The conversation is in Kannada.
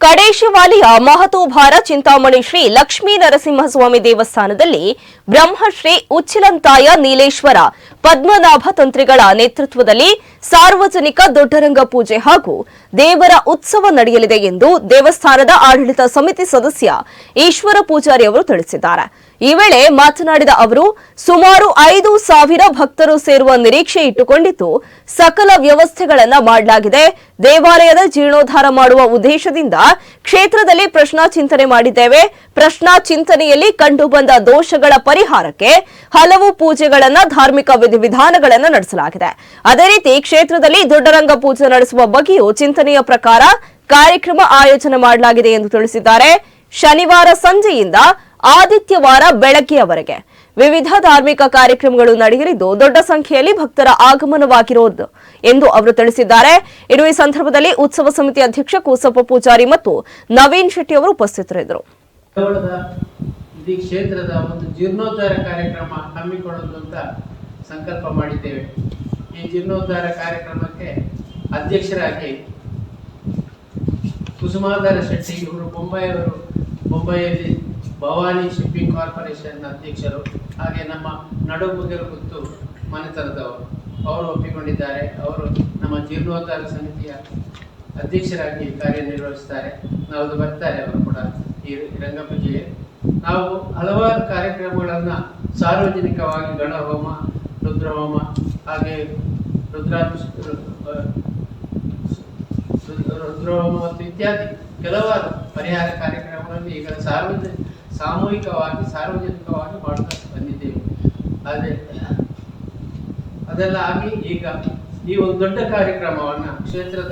ಕಡೇಶವಾಲಿಯ ಮಹತೋಭಾರ ಚಿಂತಾಮಣಿ ಶ್ರೀ ಲಕ್ಷ್ಮೀ ನರಸಿಂಹಸ್ವಾಮಿ ದೇವಸ್ಥಾನದಲ್ಲಿ ಬ್ರಹ್ಮಶ್ರೀ ಉಚ್ಚಿಲಂತಾಯ ನೀಲೇಶ್ವರ ಪದ್ಮನಾಭ ತಂತ್ರಿಗಳ ನೇತೃತ್ವದಲ್ಲಿ ಸಾರ್ವಜನಿಕ ದೊಡ್ಡರಂಗ ಪೂಜೆ ಹಾಗೂ ದೇವರ ಉತ್ಸವ ನಡೆಯಲಿದೆ ಎಂದು ದೇವಸ್ಥಾನದ ಆಡಳಿತ ಸಮಿತಿ ಸದಸ್ಯ ಈಶ್ವರ ಪೂಜಾರಿ ಅವರು ತಿಳಿಸಿದ್ದಾರೆ. ಈ ವೇಳೆ ಮಾತನಾಡಿದ ಅವರು, ಸುಮಾರು ಐದು ಸಾವಿರ ಭಕ್ತರು ಸೇರುವ ನಿರೀಕ್ಷೆ ಇಟ್ಟುಕೊಂಡಿದ್ದು, ಸಕಲ ವ್ಯವಸ್ಥೆಗಳನ್ನು ಮಾಡಲಾಗಿದೆ. ದೇವಾಲಯದ ಜೀರ್ಣೋದ್ಧಾರ ಮಾಡುವ ಉದ್ದೇಶದಿಂದ ಕ್ಷೇತ್ರದಲ್ಲಿ ಪ್ರಶ್ನಾ ಚಿಂತನೆ ಮಾಡಿದ್ದೇವೆ. ಪ್ರಶ್ನಾ ಚಿಂತನೆಯಲ್ಲಿ ಕಂಡುಬಂದ ದೋಷಗಳ ಪರಿಹಾರಕ್ಕೆ ಹಲವು ಪೂಜೆಗಳನ್ನು, ಧಾರ್ಮಿಕ ವಿಧಿವಿಧಾನಗಳನ್ನು ನಡೆಸಲಾಗಿದೆ. ಅದೇ ರೀತಿ ಕ್ಷೇತ್ರದಲ್ಲಿ ದೊಡ್ಡರಂಗ ಪೂಜೆ ನಡೆಸುವ ಬಗ್ಗೆಯೂ ಚಿಂತನೆಯ ಪ್ರಕಾರ ಕಾರ್ಯಕ್ರಮ ಆಯೋಜನೆ ಮಾಡಲಾಗಿದೆ ಎಂದು ತಿಳಿಸಿದ್ದಾರೆ. ಶನಿವಾರ ಸಂಜೆಯಿಂದ ಆದಿತ್ಯವಾರ ಬೆಳಗ್ಗೆಯವರೆಗೆ ವಿವಿಧ ಧಾರ್ಮಿಕ ಕಾರ್ಯಕ್ರಮಗಳು ನಡೆಯಲಿದ್ದು, ದೊಡ್ಡ ಸಂಖ್ಯೆಯಲ್ಲಿ ಭಕ್ತರ ಆಗಮನವಾಗಿರೋದು ಎಂದು ಅವರು ತಿಳಿಸಿದ್ದಾರೆ. ಇನ್ನು ಈ ಸಂದರ್ಭದಲ್ಲಿ ಉತ್ಸವ ಸಮಿತಿ ಅಧ್ಯಕ್ಷ ಕೂಸಪ್ಪ ಪೂಜಾರಿ ಮತ್ತು ನವೀನ್ ಶೆಟ್ಟಿ ಅವರು ಉಪಸ್ಥಿತರಿದ್ದರು. ಈ ಕ್ಷೇತ್ರದ ಒಂದು ಜೀರ್ಣೋದ್ಧಾರ ಕಾರ್ಯಕ್ರಮ ಹಮ್ಮಿಕೊಳ್ಳೋದು ಅಂತ ಸಂಕಲ್ಪ ಮಾಡಿದ್ದೇವೆ. ಈ ಜೀರ್ಣೋದ್ಧಾರ ಕಾರ್ಯಕ್ರಮಕ್ಕೆ ಅಧ್ಯಕ್ಷರಾಗಿ ಕುಸುಮಾಧಾರ ಶೆಟ್ಟಿ ಇವರು ಮುಂಬೈಯವರು ಮುಂಬೈಯಲ್ಲಿ ಭವಾನಿ ಶಿಪ್ಪಿಂಗ್ ಕಾರ್ಪೊರೇಷನ್ ಅಧ್ಯಕ್ಷರು ಹಾಗೆ ನಮ್ಮ ನಡುಮುಗರು ಗುತ್ತು ಮನೆತನದವರು. ಅವರು ಒಪ್ಪಿಕೊಂಡಿದ್ದಾರೆ. ಅವರು ನಮ್ಮ ಜೀರ್ಣೋದ್ಧಾರ ಸಮಿತಿಯ ಅಧ್ಯಕ್ಷರಾಗಿ ಕಾರ್ಯನಿರ್ವಹಿಸ್ತಾರೆ. ನಾವು ಬರ್ತಾರೆ ಅವರು ಕೂಡ ಈ ರಂಗಪೂಜೆಗೆ. ನಾವು ಹಲವಾರು ಕಾರ್ಯಕ್ರಮಗಳನ್ನು ಸಾರ್ವಜನಿಕವಾಗಿ ಗಣಹೋಮ, ರುದ್ರಹೋಮ ಹಾಗೆ ರುದ್ರಾಭಿಷ್ ರುದ್ರಹೋಮ ಮತ್ತು ಇತ್ಯಾದಿ ಕೆಲವಾರು ಪರಿಹಾರ ಕಾರ್ಯಕ್ರಮಗಳನ್ನು ಈಗ ಸಾರ್ವಜನಿಕ ಸಾಮೂಹಿಕವಾಗಿ ಸಾರ್ವಜನಿಕವಾಗಿ ಮಾಡುತ್ತಾ ಬಂದಿದ್ದೇವೆ. ಆದರೆ ಅದೆಲ್ಲ ಆಗಿ ಈಗ ಈ ಒಂದು ದೊಡ್ಡ ಕಾರ್ಯಕ್ರಮವನ್ನು ಕ್ಷೇತ್ರದ